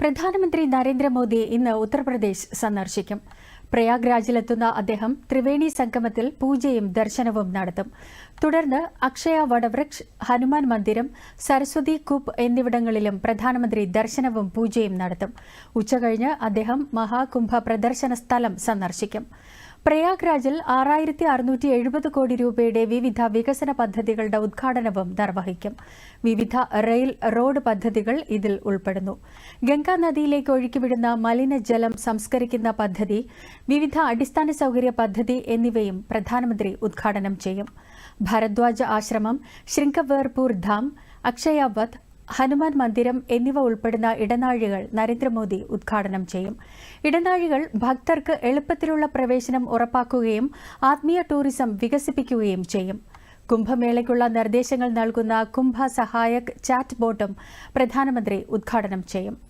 പ്രധാനമന്ത്രി നരേന്ദ്രമോദി ഇന്ന് ഉത്തർപ്രദേശ് സന്ദർശിക്കും. പ്രയാഗ്രാജിലെത്തുന്ന അദ്ദേഹം ത്രിവേണി സംഗമത്തിൽ പൂജയും ദർശനവും നടത്തും. തുടർന്ന് അക്ഷയ വടവൃക്ഷ് ഹനുമാൻ മന്ദിരം സരസ്വതി കൂപ്പ് എന്നിവിടങ്ങളിലും പ്രധാനമന്ത്രി ദർശനവും പൂജയും നടത്തും. ഉച്ചകഴിഞ്ഞ് അദ്ദേഹം മഹാകുംഭ പ്രദർശന സ്ഥലം സന്ദർശിക്കും. പ്രയാഗ്രാജിൽ ആറായിരത്തി അറുന്നൂറ്റി എഴുപത് കോടി രൂപയുടെ വിവിധ വികസന പദ്ധതികളുടെ ഉദ്ഘാടനവും നിർവഹിക്കും. വിവിധ റെയിൽ റോഡ് പദ്ധതികൾ ഇതിൽ ഉൾപ്പെടുന്നു. ഗംഗാ നദിയിലേക്ക് ഒഴുക്കിവിടുന്ന മലിനജലം സംസ്കരിക്കുന്ന പദ്ധതി വിവിധ അടിസ്ഥാന സൗകര്യ പദ്ധതി എന്നിവയും പ്രധാനമന്ത്രി ഉദ്ഘാടനം ചെയ്യും. ഭരദ്വാജ ആശ്രമം ശൃംഖവേർപൂർ ധാം അക്ഷയവത് ഹനുമാൻ മന്ദിരം എന്നിവ ഉൾപ്പെടുന്ന ഇടനാഴികൾ നരേന്ദ്രമോദി ഉദ്ഘാടനം ചെയ്യും. ഇടനാഴികൾ ഭക്തർക്ക് എളുപ്പത്തിലുള്ള പ്രവേശനം ഉറപ്പാക്കുകയും ആത്മീയ ടൂറിസം വികസിപ്പിക്കുകയും ചെയ്യും. കുംഭമേളയ്ക്കുള്ള നിർദ്ദേശങ്ങൾ നൽകുന്ന കുംഭ സഹായക് ചാറ്റ് ബോട്ടും പ്രധാനമന്ത്രി ഉദ്ഘാടനം ചെയ്യും.